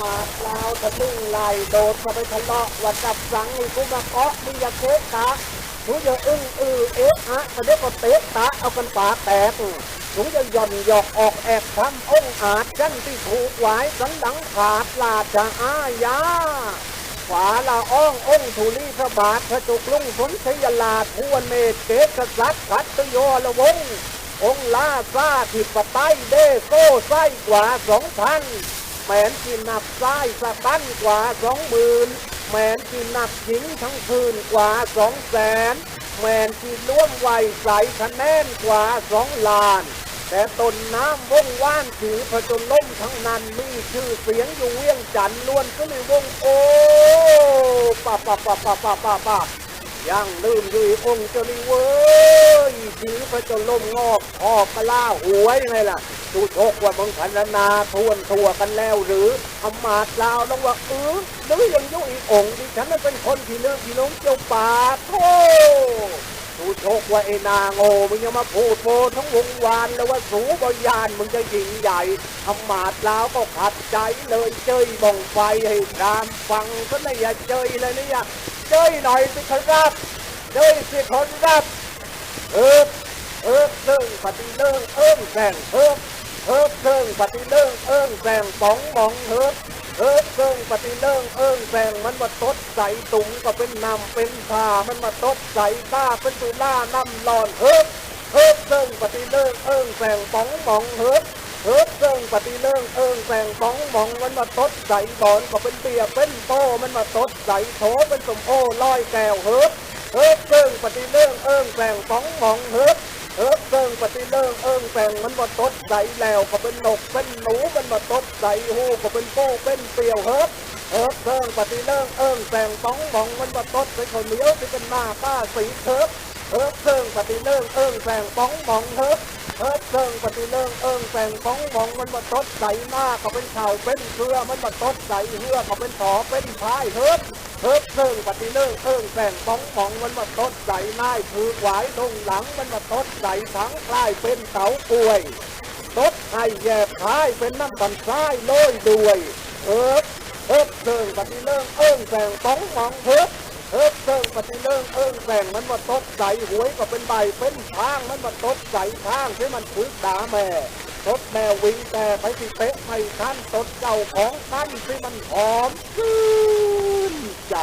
มาดลาวทะลึ่งไหลโดดเข้าไปทะเลาะวันดับสังนี่กูมาเกาะมึงอย่าเกะกะหนูอย่าอึ้งอือเอ๊ะอะก็เดี๋ยวก็เตะตะเอากันปากแตกหนูจะหย่อนหยอกออกแอกทำองอาจกันที่ถูกไว้สันดังขาดลาชาอาญาขวาละอ้ององค์ธุลีพระบาทพระจุกลุงสนชยลาทวนเมตเกศสัตว์ขัตตโยละวงองลาซาทิปไตยเดโก้ไส้กว่าสองพัน แมนกินนับไส้สะตั้นกว่าสองหมื่นแมนกินนับหญิงทั้งคืนกว่าสองแสนแมนกินร่วมไวใสคะแนนกว่าสองล้าน แต่ตนน้ำวงว่านถือผจญล่มทั้งนั้นมีชื่อเสียงอยู่เวียงจันล้วนก็เลยวงโอ้ป่าป่าป่าป่าป่าป่าป่ายังลืมอยู่อีกองค์เจ้านี่เว้ยถือผจญล่มงอกออกกระล่าหวยไงล่ะ ดูโชคว่ามึงพันนาทวนตัวกันแล้วหรืออำมาตย์ลาวแล้วว่าเออหรือยังยู่อีกองค์ดิฉันนั้นเป็นคนที่ลืมพี่น้องเจ้าป่าโธ่ดูโชคว่าไอ้นางโง่มึงยังมาพูดโพทั้งวงวานแล้วว่าสูบยานมึงจะยิงใหญ่ทำมาดแล้วก็ขัดใจเลยเจยบ่งไฟให้ตามฟังซะนะอย่าเจยเลยเนี่ยเจยหน่อยสิครับเจยสิครับเอิบเอิบเรื่องปฏิเรื่องเอิ้งแสงเอิบ เอิบเรื่องปฏิเรื่องเอิ้งแสงป๋องมองเอิบเอิบเซิงปฏิเลิงเอิงแสงมันมาตดใส่ตุงก็เป็นนำเป็นผ้ามันมาตดใส่ต้าเป็นตุล่าน้ำหลอนเฮิบเฮิบเซิงปฏิเลิงเอิงแสงป๋องหมองเฮิบเฮิบเซิงปฏิเลิงเอิงแสงป๋องหมองมันมาตดใส่บอนก็เป็นเบียเป็นโตมันมาตดใส่โถเป็นสมโอลอยแก้วเฮิบเฮิบเซิงปฏิเลิงเอิงแสงป๋องหมองเฮิบเอิบเซิ งปฏิเลิงเอิงแสงมันมาตดใส่แล้วก็เป็นนกเป็นหนูมันมาตดใส่หูก็เป็นโป้เป็นเปลี่ยวเฮิบเอิบเซิงปฏิเลิงเอิงแสงต้องมองมันมาตดใส่ข้าวเหนียวที่เป็นหน้าป้าสีเคิบเอิบเซิงปฏิเลิงเอิงแสงต้องมองเฮิบเอิบเซิงปฏิเลิงเอิงแสงต้องมองมันมาตดใส่หน้าก็เป็นเข่าเป็นเครือมันมาตดใส่เหือก็เป็นถอเป็นพายเฮิบ เฮิบเซิงปฏิเลิงเอิงแสงป้องมองมันมาตดใส่นายคือหวายตรงหลังมันมาตดใส่ทั้งคลายเป็นเสาป่วยตดให้แยบคายเป็นน้ำบันซ้ายโลยด้วยเฮิบเฮิบเซิงปฏิเลิงเอิงแสงป้องมองเฮิบเฮิบเซิงปฏิเลิงเอิงแสงมันมาตดใส่หวยก็เป็นใบเป็นทางมันมาตดใส่ทางที่มันฝึกด่าแม่ตดแมววิ่งแต่ไปที่เตะไม่ทันตดเจ้าของท่านที่มันหอมชื่ นใจ